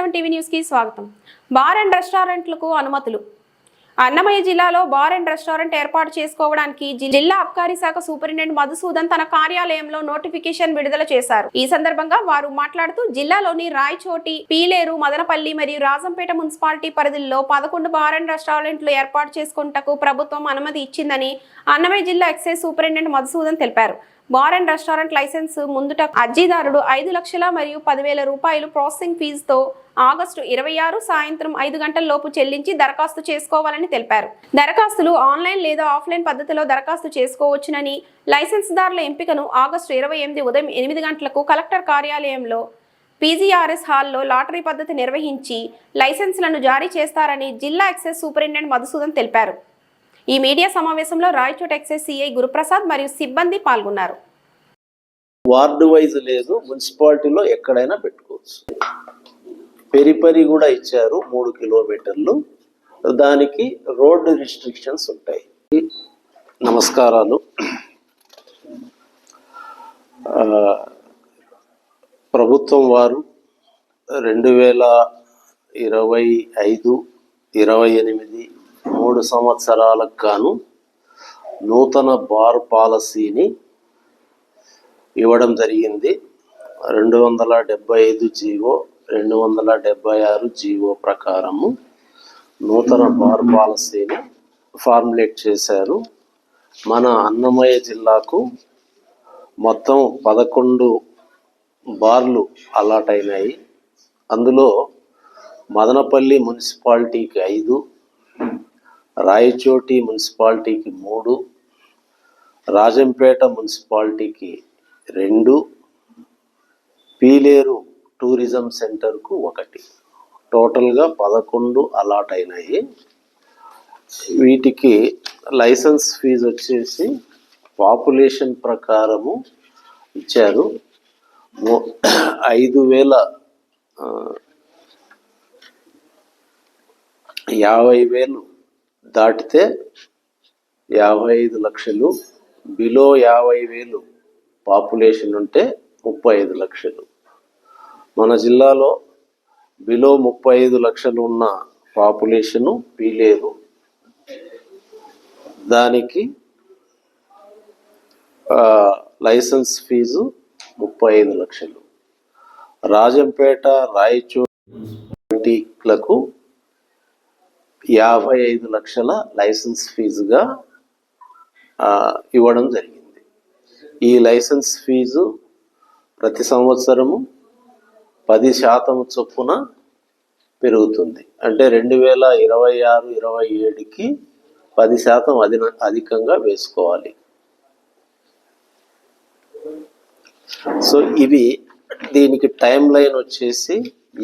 Seven TV న్యూస్కి స్వాగతం. Bar and రెస్టారెంట్లకు అనుమతులు. అన్నమయ్య జిల్లాలో బార్ అండ్ రెస్టారెంట్ ఏర్పాటు చేసుకోవడానికి జిల్లా అబ్కారీ శాఖ సూపరింటెండెంట్ మధుసూదన్ తన కార్యాలయంలో నోటిఫికేషన్ విడుదల చేశారు. ఈ సందర్భంగా వారు మాట్లాడుతూ జిల్లాలోని రాయచోటి పీలేరు మదనపల్లి మరియు రాజంపేట మున్సిపాలిటీ పరిధిలో పదకొండు బార్ అండ్ రెస్టారెంట్లు ఏర్పాటు చేసుకుంటకు ప్రభుత్వం అనుమతి ఇచ్చిందని అన్నమయ్య జిల్లా ఎక్సైజ్ సూపరింటెండెంట్ మధుసూదన్ తెలిపారు. బార్ అండ్ రెస్టారెంట్ లైసెన్స్ ముందుట అర్జీదారుడు ఐదు లక్షల మరియు పదివేల రూపాయలు ప్రాసెసింగ్ ఫీజుతో ఆగస్టు ఇరవై ఆరు సాయంత్రం ఐదు గంటల లోపు చెల్లించి దరఖాస్తు చేసుకోవాలని తెలిపారు. దరఖాస్తులు ఆన్లైన్ లేదా ఆఫ్లైన్ పద్ధతిలో దరఖాస్తు చేసుకోవచ్చునని లైసెన్స్దారుల ఎంపికను ఆగస్టు ఇరవై ఎనిమిది ఉదయం ఎనిమిది గంటలకు కలెక్టర్ కార్యాలయంలో పీజీఆర్ఎస్ హాల్లో లాటరీ పద్ధతి నిర్వహించి లైసెన్సులను జారీ చేస్తారని జిల్లా ఎక్సైజ్ సూపరింటెండెంట్ మధుసూదన్ తెలిపారు. ఈ మీడియా సమావేశంలో రాయచోట ఎక్సైజ్ సిఐ గురుప్రసాద్ మరియు సిబ్బంది పాల్గొన్నారు. వార్డు వైజ్ లేదు మున్సిపాలిటీలో ఎక్కడైనా పెట్టుకోవచ్చు. పెరిపరి కూడా ఇచ్చారు మూడు కిలోమీటర్లు. దానికి రోడ్డు రిస్ట్రిక్షన్స్ ఉంటాయి. నమస్కారాలు. ప్రభుత్వం వారు రెండు వేల ఇరవై ఐదు ఇరవై ఎనిమిది మూడు సంవత్సరాలకు గాను నూతన బార్ పాలసీని ఇవ్వడం జరిగింది. రెండు వందల డెబ్బై ఐదు జీవో రెండు వందల డెబ్బై ఆరు జీవో ప్రకారము నూతన బార్ పాలసీని ఫార్ములేట్ చేశారు. మన అన్నమయ్య జిల్లాకు మొత్తం పదకొండు బార్లు అలాట్ అయినాయి అందులో మదనపల్లి మున్సిపాలిటీకి ఐదు రాయచోటి మున్సిపాలిటీకి మూడు రాజంపేట మున్సిపాలిటీకి రెండు పీలేరు టూరిజం సెంటర్కు ఒకటి. టోటల్గా పదకొండు అలాట్ అయినాయి. వీటికి లైసెన్స్ ఫీజు వచ్చేసి పాపులేషన్ ప్రకారము ఇచ్చారు. ఐదు వేల యాభై వేలు దాటితే యాభై ఐదు లక్షలు. బిలో యాభై వేలు పాపులేషన్ ఉంటే ముప్పై ఐదు లక్షలు. మన జిల్లాలో బిలో ముప్పై ఐదు లక్షలు ఉన్న పాపులేషను పీలేరు దానికి లైసెన్స్ ఫీజు ముప్పై ఐదు లక్షలు. రాజంపేట రాయచోటిలకు యాభై ఐదు లక్షల లైసెన్స్ ఫీజుగా ఇవ్వడం జరిగింది. ఈ లైసెన్స్ ఫీజు ప్రతి సంవత్సరము పది శాతం చొప్పున పెరుగుతుంది. అంటే రెండు వేల ఇరవై ఆరు ఇరవై ఏడుకి పది శాతం అధిన అధికంగా వేసుకోవాలి. సో ఇవి దీనికి టైం లైన్ వచ్చేసి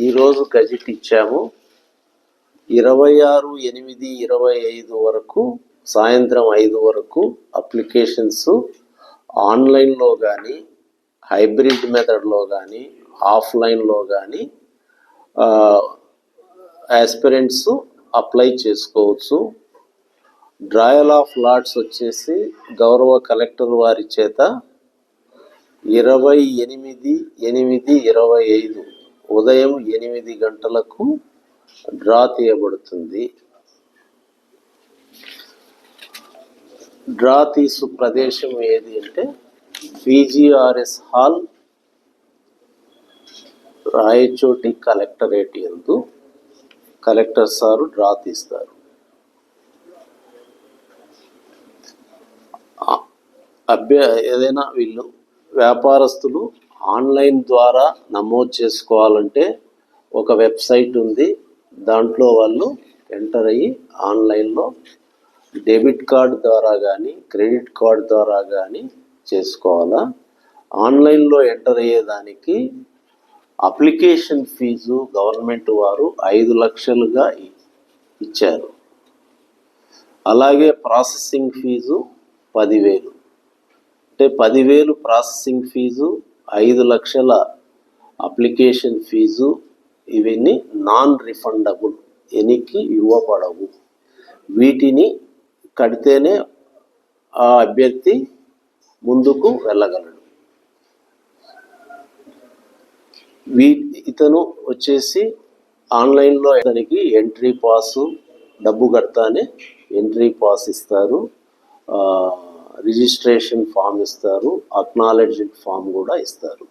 ఈరోజు గజెట్ ఇచ్చాము. ఇరవై ఆరు ఎనిమిది ఇరవై ఐదు వరకు సాయంత్రం ఐదు వరకు అప్లికేషన్స్ ఆన్లైన్లో కానీ హైబ్రిడ్ మెథడ్లో కానీ ఆఫ్లైన్లో కానీ ఆస్పిరెంట్స్ అప్లై చేసుకోవచ్చు. డ్రాయల్ ఆఫ్ లాట్స్ వచ్చేసి గౌరవ కలెక్టర్ వారి చేత ఇరవై ఎనిమిది ఎనిమిది ఇరవై ఐదు ఉదయం ఎనిమిది గంటలకు డ్రా తీయబడుతుంది. డ్రా తీసు ప్రదేశం ఏది అంటే పీజీఆర్ఎస్ హాల్ రాయచోటి కలెక్టరేట్ ఎందు కలెక్టర్ సారు డ్రా తీస్తారు. అభ్య ఏదైనా వీళ్ళు వ్యాపారస్తులు ఆన్లైన్ ద్వారా నమోదు చేసుకోవాలంటే ఒక వెబ్సైట్ ఉంది. దాంట్లో వాళ్ళు ఎంటర్ అయ్యి ఆన్లైన్లో డెబిట్ కార్డ్ ద్వారా కానీ క్రెడిట్ కార్డ్ ద్వారా కానీ చేసుకోవాలా? ఆన్లైన్లో ఎంటర్ అయ్యేదానికి అప్లికేషన్ ఫీజు గవర్నమెంట్ వారు ఐదు లక్షలుగా ఇచ్చారు. అలాగే ప్రాసెసింగ్ ఫీజు పదివేలు. అంటే పదివేలు ప్రాసెసింగ్ ఫీజు ఐదు లక్షల అప్లికేషన్ ఫీజు ఇవన్నీ నాన్ రిఫండబుల్ ఎనికి ఇవ్వబడవు. వీటిని కడితేనే ఆ అభ్యర్థి ముందుకు వెళ్ళగలడు. వీ ఇతను వచ్చేసి ఆన్లైన్లో ఇతనికి ఎంట్రీ పాసు డబ్బు కడతానే ఎంట్రీ పాస్ ఇస్తారు. రిజిస్ట్రేషన్ ఫామ్ ఇస్తారు. అక్నాలెడ్జ్డ్ ఫామ్ కూడా ఇస్తారు.